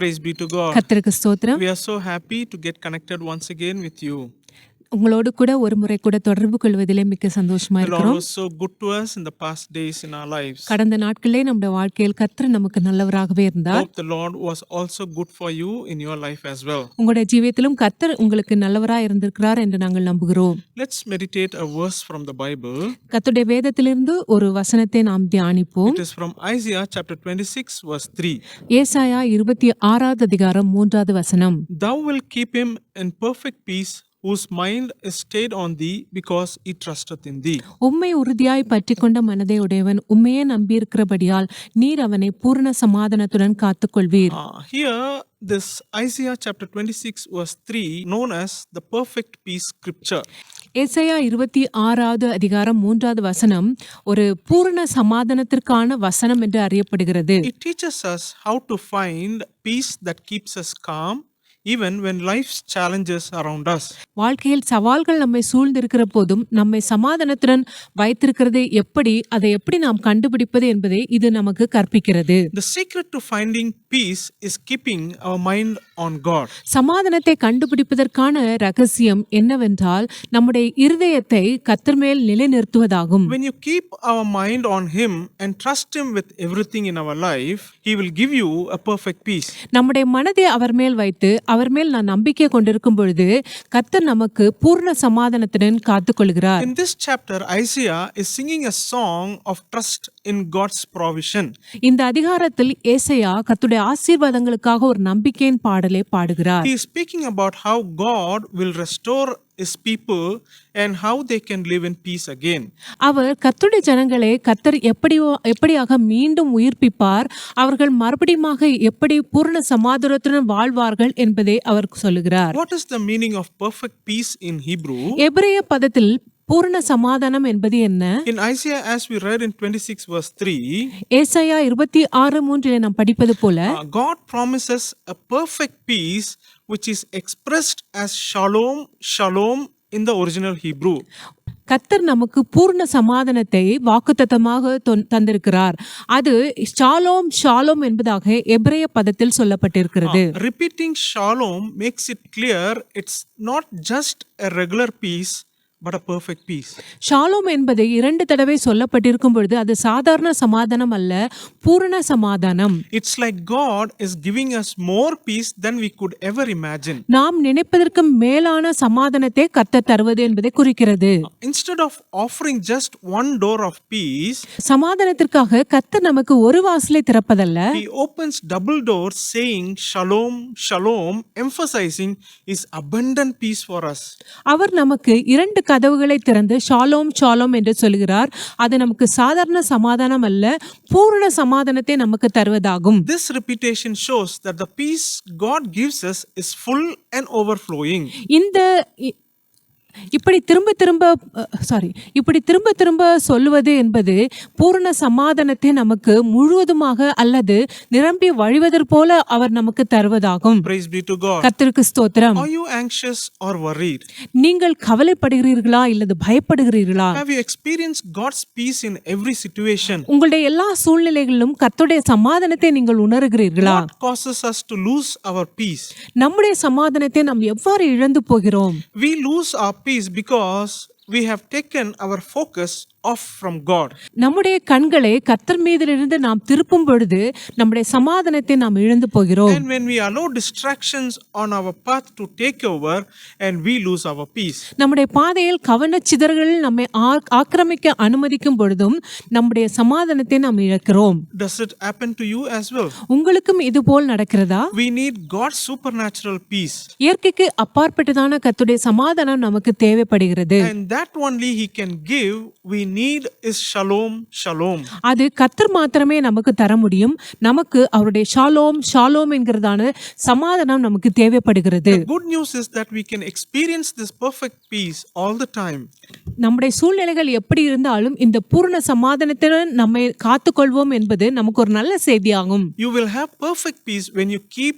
Praise be to God. கர்த்தருக்கு ஸ்தோத்திரம் We are so happy to get connected once again with you. உங்களோடு கூட ஒரு முறை கூட தொடர்பு கொள்வதிலே மிக்க சந்தோஷமா The Lord இருக்கிறோம் was so good to us in the past days in our lives. கடந்த நாட்களிலே நம்முடைய வாழ்க்கையில் கர்த்தர் நமக்கு நல்லவராகவே இருந்தார் Hope the Lord was also good for you in your life as well. உங்களுடைய ஜீவியத்திலும் கர்த்தர் உங்களுக்கு நல்லவராய் இருந்திருக்கிறார் என்று நாங்கள் நம்புகிறோம் Let's meditate a verse from the Bible. கர்த்தருடைய வேதத்திலிருந்து ஒரு வசனத்தை நாம் தியானிப்போம் It is from Isaiah chapter 26, verse 3. ஏசாயா இருபத்தி ஆறாவது அதிகாரம் மூன்றாவது வசனம் Thou wilt keep him in perfect peace, whose mind is stayed on thee, because he trusteth in thee. உம்மை உறுதியாய் பற்றி கொண்ட மனதை உடையவன் உண்மையே நம்பியிருக்கிறபடியால் நீர் அவனை பூரண சமாதானத்துடன் காத்துக்கொள்வீர் Uh, here, this Isaiah chapter 26, verse 3, known as the perfect peace scripture. ஏசாயா இருபத்தி ஆறாவது அதிகாரம் மூன்றாவது வசனம் ஒரு பூரண சமாதானத்திற்கான வசனம் என்று அறியப்படுகிறது It teaches us how to find peace that keeps us calm even when life's challenges around us. வாழ்க்கையில் சவால்கள் நம்மை சூழ்ந்திருக்கிற போதும் நம்மை சமாதானத்துடன் வைத்திருக்கிறது எப்படி அதை எப்படி நாம் கண்டுபிடிப்பது என்பதை இது நமக்கு கற்பிக்கிறது The secret to finding peace is keeping our mind on God. சமாதானத்தை கண்டுபிடிப்பதற்கான ரகசியம் என்னவென்றால் நம்முடைய இருதயத்தை கத்தர் மேல் நிலைநிறுத்துவதாகும் When you keep our mind on Him and trust Him with everything in our life, He will give you a perfect peace. நம்முடைய மனதை அவர் மேல் வைத்து அவர் மேல் நான் நம்பிக்கை கொண்டிருக்கும் பொழுது கர்த்தர் நமக்கு பூர்ண சமாதானத்துடன் காத்துக்கொள்கிறார். In this chapter, Isaiah is singing a song of trust in God's provision. இந்த அதிகாரத்தில் ஏசையா கர்த்தருடைய ஆசீர்வாதங்களுக்காக ஒரு நம்பிக்கையின் பாடலை பாடுகிறார் He is speaking about how God will restore His people and how they can live in peace again. அவர் கர்த்தருடைய ஜனங்களை கர்த்தர் எப்படியோ எப்படியாக மீண்டும் உயிர்ப்பிப்பார் அவர்கள் மறுபடியுமாக எப்படி பூர்ண சமாதானத்துடன் வாழ்வார்கள் என்பதை அவர் சொல்லுகிறார் What is the meaning of perfect peace in Hebrew? எபிரேய பதத்தில் பூர்ண சமாதானம் என்பது என்ன In Isaiah, as we read in 26, verse 3, ஏசாயா இருபத்தி ஆறு மூன்றிலே நாம் படிப்பது போல uh, God promises a perfect peace which is expressed as shalom, shalom in the original Hebrew. கர்த்தர் நமக்கு பூர்ண சமாதானத்தை வாக்குத்தத்தமாக தொன்- தந்திருக்கிறார் அது ஷாலோம் ஷாலோம் என்பதாக எபிரேய பதத்தில் சொல்லப்பட்டிருக்கிறது Repeating shalom makes it clear it's not just a regular peace, but a perfect peace. ஷாலோம் என்பது இரண்டு தடவை சொல்லப்பட்டிருக்கும் பொழுது அது சாதாரண சமாதானம் அல்ல பூரண சமாதானம் It's like God is giving us more peace than we could ever imagine. நாம் நினைப்பதற்கு மேலான சமாதானத்தை கர்த்தர் தருவது என்பதை குறிக்கிறது Instead of offering just one door of peace, சமாதானத்திற்காக கர்த்தர் நமக்கு ஒரு வாசலை திறப்பதல்ல He opens double doors saying shalom, shalom, emphasizing His abundant peace for us. அவர் நமக்கு இரண்டு கதவுகளை திறந்து ஷாலோம் ஷாலோம் என்று சொல்கிறார் அது நமக்கு சாதாரண சமாதானம் அல்ல பூரண சமாதானத்தை நமக்கு தருவதாகும் This repetition shows that the peace God gives us is full and overflowing. இந்த இப்படி திரும்ப திரும்ப சாரி இப்படி திரும்ப திரும்ப சொல்லுவது என்பது பூரண சமாதானத்தை நமக்கு முழுவதுமாக அல்லது நிரம்பி வழிவதற் போல அவர் நமக்கு தருவதாகும். கர்த்தருக்கு ஸ்தோத்திரம்? நீங்கள் கவலைப்படுகிறீர்களா இல்லது பயப்படுகிறீர்களா? உங்களுடைய எல்லா சூழ்நிலைகளிலும் கர்த்தருடைய சமாதானத்தை நீங்கள் உணர்கிறீர்களா us to lose our peace? நம்முடைய சமாதானத்தை நாம் எவ்வாறு இழந்து போகிறோம் We lose our peace because we have taken our focus off from God. நம்முடைய கண்களை கர்த்தர் மீதிலிருந்து நாம் திருப்பும் பொழுது நம்முடைய சமாதானத்தை நாம் இழந்து போகிறோம் And when we allow distractions on our path to take over and we lose our peace. நம்முடைய பாதையில் கவனச்சிதறல்கள் நம்மை ஆ- ஆக்கிரமிக்க அனுமதிக்கும் பொழுதும் நம்முடைய சமாதானத்தை நாம் இழக்கிறோம் Does it happen to you as well? உங்களுக்கும் இது போல் நடக்கிறதா We need God's supernatural peace. இயற்கைக்கு அப்பாற்பட்டதான கர்த்தருடைய சமாதானம் நமக்கு தேவைப்படுகிறது And that only He can give. We need is shalom, shalom. அது கர்த்தர் மாத்திரமே நமக்கு தர முடியும் நமக்கு அவருடைய ஷாலோம் ஷாலோம் என்கிறதான சமாதானம் நமக்கு தேவைப்படுகிறது good news is that we can experience this perfect peace all the time. நம்முடைய சூழ்நிலைகள் எப்படி இருந்தாலும் இந்த பூர்ண சமாதானத்துடன் நம்மை காத்துக்கொள்வோம் என்பது நமக்கு ஒரு நல்ல செய்தியாகும் You will have perfect peace when you keep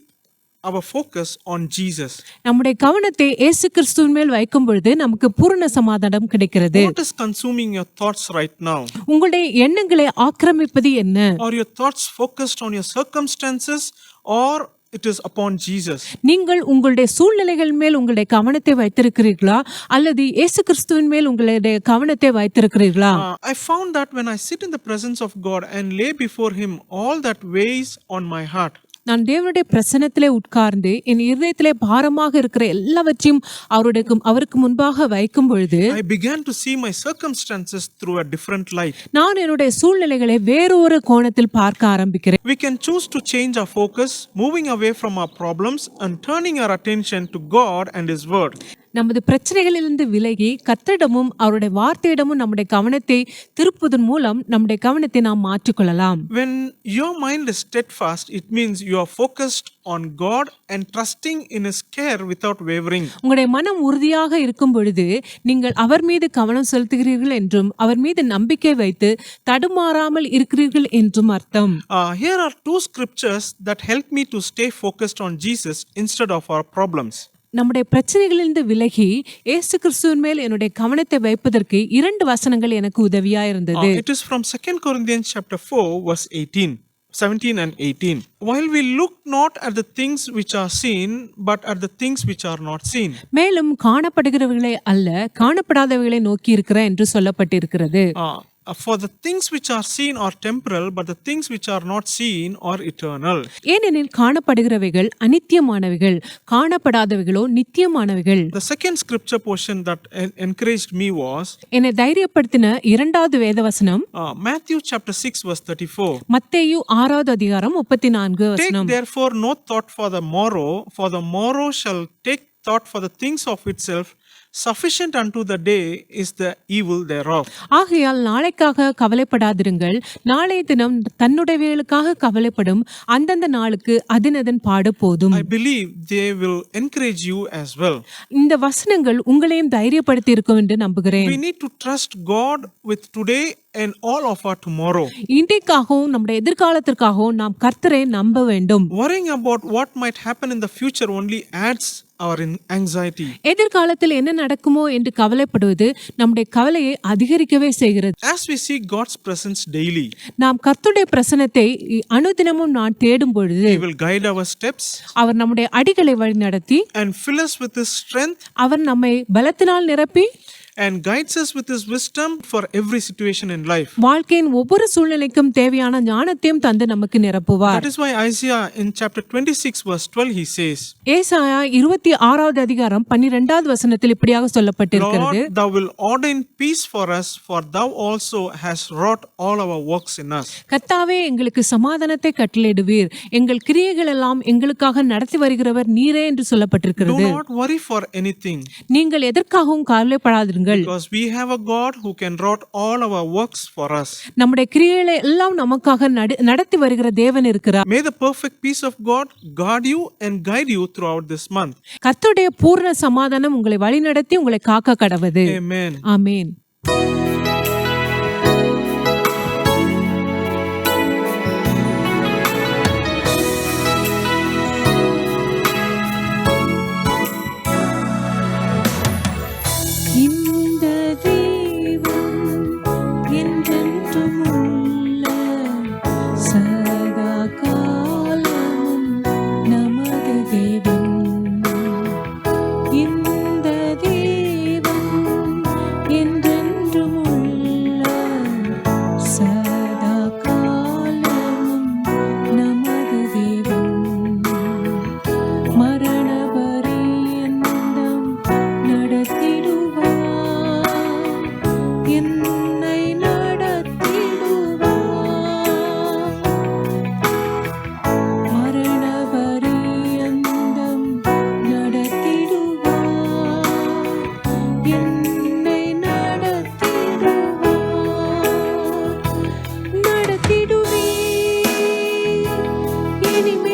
our focus on Jesus. நம்முடைய கவனத்தை இயேசு கிறிஸ்துவின் மேல் வைக்கும் பொழுது நமக்கு பூரண சமாதானம் கிடைக்கிறது What is consuming your thoughts right now? உங்களுடைய எண்ணங்களை ஆக்கிரமிப்பது என்ன Are your thoughts focused on your circumstances or it is upon Jesus. நீங்கள் உங்களுடைய சூழ்நிலைகள் மேல் உங்களுடைய கவனத்தை வைத்திருக்கிறீர்களா அல்லது இயேசு கிறிஸ்துவின் மேல் உங்களுடைய கவனத்தை வைத்திருக்கிறீர்களா Uh, I found that when I sit in the presence of God and lay before Him all that weighs on my heart, நான் தேவனுடைய பிரசனத்திலே உட்கார்ந்து என் இருதயத்திலே பாரமாக இருக்கிற எல்லாவற்றையும் அவருடைய அவருக்கு முன்பாக வைக்கும் பொழுது I began to see my circumstances through a different light. நான் என்னுடைய சூழ்நிலைகளை வேறொரு கோணத்தில் பார்க்க ஆரம்பிக்கிறேன் We can choose to change our focus, moving away from our problems and turning our attention to God and His Word. நமது பிரச்சனைகளிலிருந்து விலகி கர்த்தரிடமும் அவருடைய வார்த்தையிடமும் நம்முடைய கவனத்தை திருப்புவதன் மூலம் நம்முடைய கவனத்தை நாம் மாற்றிக்கொள்ளலாம் When your mind is steadfast, it means you are focused on God and trusting in His care without wavering. உங்களுடைய மனம் உறுதியாக இருக்கும் பொழுது நீங்கள் அவர் மீது கவனம் செலுத்துகிறீர்கள் என்றும் அவர் மீது நம்பிக்கை வைத்து தடுமாறாமல் இருக்கிறீர்கள் என்றும் அர்த்தம் Uh, here are two scriptures that help me to stay focused on Jesus instead of our problems. நம்முடைய பிரச்சனைகளிலிருந்து விலகி இயேசு கிறிஸ்துவின் மேல் என்னுடைய கவனத்தை வைப்பதற்கு இரண்டு வசனங்கள் எனக்கு உதவியா இருந்தது Uh, it is from 2 Corinthians chapter 4 verse 18. 17 and 18. While we look not at the things which are seen, but at the things which are not seen. மேலும் காணப்படுகிறவைகளை அல்ல காணப்படாதவைகளை நோக்கி இருக்கிற என்று சொல்லப்பட்டிருக்கிறது Uh, uh, for the things which are seen are temporal, but the things which are not seen are eternal. ஏனெனில் காணப்படுகிறவைகள் அனித்தியமானவைகள் காணப்படாதவைகளோ நித்தியமானவைகள் The second scripture portion that en- encouraged me was என்னை தைரியப்படுத்தின இரண்டாவது வேதவசனம் uh, Matthew chapter 6 verse 34. மத்தேயு ஆறாவது அதிகாரம் முப்பத்தி நான்கு Take வசனம் therefore no thought for the morrow, for the morrow shall take thought for the things of itself. Sufficient unto the day is the evil thereof. ஆகையால் நாளைக்காக கவலைப்படாதிருங்கள் நாளைய தினம் தன்னுடையவைகளுக்காக கவலைப்படும் அந்தந்த நாளுக்கு அதனதன் பாடு போதும் I believe they will encourage you as well. இந்த வசனங்கள் உங்களையும் தைரியப்படுத்தி இருக்கும் என்று நம்புகிறேன் We need to trust God with today and all of our tomorrow. இன்றைக்காகவும் நம்முடைய எதிர்காலத்திற்காகவும் நாம் கர்த்தரை நம்ப வேண்டும் Worrying about what might happen in the future only adds our anxiety. எதிர்காலத்தில் என்ன நடக்குமோ என்று கவலைப்படுவது நம்முடைய கவலையை அதிகரிக்கவே செய்கிறது As we see God's presence daily, நாம் கர்த்தருடைய பிரசனத்தை அனுதினமும் நான் தேடும் பொழுது He will guide our steps அவர் நம்முடைய அடிகளை வழி நடத்தி and fill us with His strength அவர் நம்மை பலத்தினால் நிரப்பி and guides us with His wisdom for every situation in life. வாழ்க்கையின் ஒவ்வொரு சூழ்நிலைக்கும் தேவையான ஞானத்தையும் தந்து நமக்கு நிரப்புவார். That is why Isaiah in chapter 26, verse 12, he says, ஏசாயா இருபத்தி ஆறாவது அதிகாரம் பன்னிரெண்டாவது வசனத்தில் இப்படியாக சொல்லப்பட்டிருக்கிறது. Lord, thou will ordain peace for us, for thou also hast wrought all our works in us. கர்த்தாவே எங்களுக்கு சமாதானத்தை கட்டளையிடுவீர். எங்கள் கிரியைகள் எல்லாம் எங்களுக்காக நடத்தி வருகிறவர் நீரே என்று Do சொல்லப்பட்டிருக்கிறது not worry for anything, நீங்கள் எதற்காகவும் கவலைப்படாதிருங்கள் because we have a God who can wrought all our works for us. நம்முடைய கிரியைகளை எல்லாம் நமக்காக நடு- நடத்தி வருகிற தேவன் இருக்கிறார் May the perfect peace of God guard you and guide you throughout this month. கர்த்தருடைய பூர்ண சமாதானம் உங்களை வழிநடத்தி உங்களை காக்க கடவது Amen. ஆமேன் mini me.